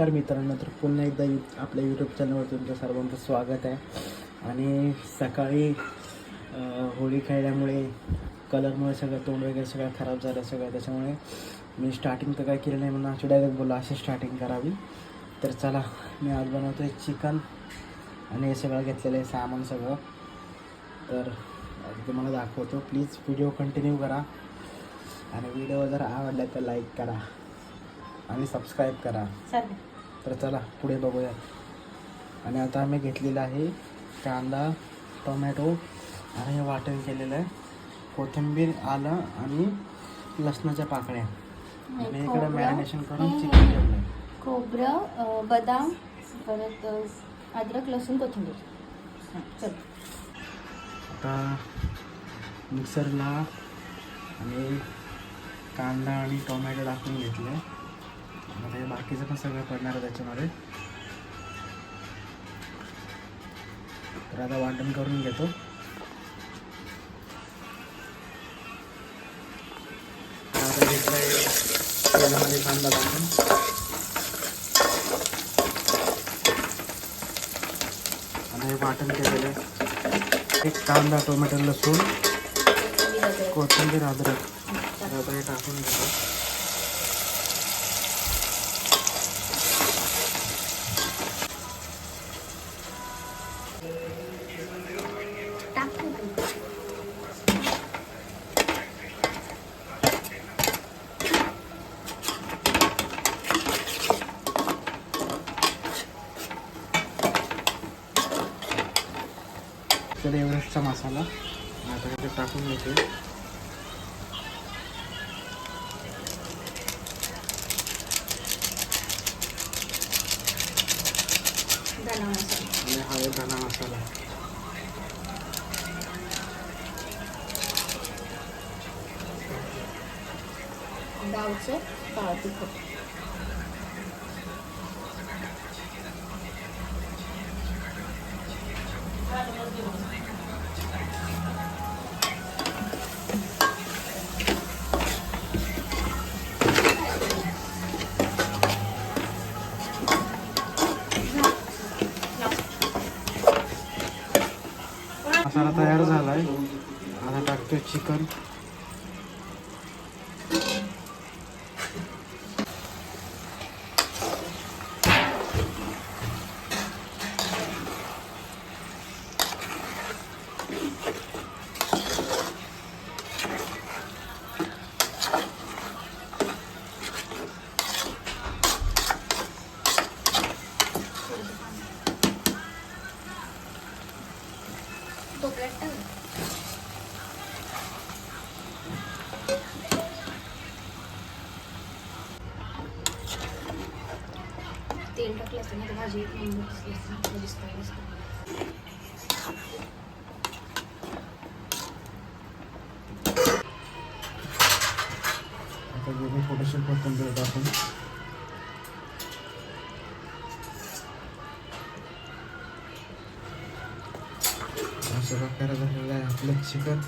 तर मित्रांनो तर पुन्हा एकदा यू आपल्या यूट्यूब चॅनलवर तुमचं सर्वांचं स्वागत आहे. आणि सकाळी होळी खेळल्यामुळे कलरमुळे सगळं तोंड वगैरे सगळं खराब झालं सगळं. त्याच्यामुळे मी स्टार्टिंग तर काय केलं नाही म्हणून अशी डायरेक्ट बोललो अशी स्टार्टिंग करावी. तर चला मी आज बनवतो आहे चिकन आणि हे सगळं घेतलेलं आहे सामान सगळं. तर तुम्हाला दाखवतो. प्लीज व्हिडिओ कंटिन्यू करा. आणि व्हिडिओ जर आवडला तर लाईक करा. आणि सबस्क्राईब करा. तर चला पुढे बघूया. आणि आता आम्ही घेतलेलं आहे कांदा टोमॅटो आणि हे वाटण केलेलं आहे. कोथिंबीर आलं आणि लसणाच्या पाकळ्या. आणि इकडे मॅरिनेशन करून चिकन ठेवलं आहे खोबरं बदाम परत अद्रक लसूण कोथिंबीर. हां चल. आता मिक्सरला आणि कांदा आणि टोमॅटो टाकून घेतले आता हे बाकीचं पण सगळं पडणार आहे त्याच्यामध्ये. तर आता वाटण करून घेतो. आता तेलामध्ये कांदा टाकून आणि हे वाटण केलेलं आहे. एक कांदा टोमॅटो लसूण कोथिंबीर अद्रक. कोथिंबीर आता हे टाकून घेतो टाक ना तू. तर एव्हरेस्टचा मसाला. आता इथे टाकून घेते आणि हा आहे धना मसाला. गावचं काळं तिखट मसाला तयार झाला आहे आता टाकतोय चिकन. टोपल्यात टाक तेल टाकलं असतं ना भाजी एक नंबर दिसली असती. भाजी दिसते, आता अशा प्रकारे झालेलं आहे आपलं चिकन.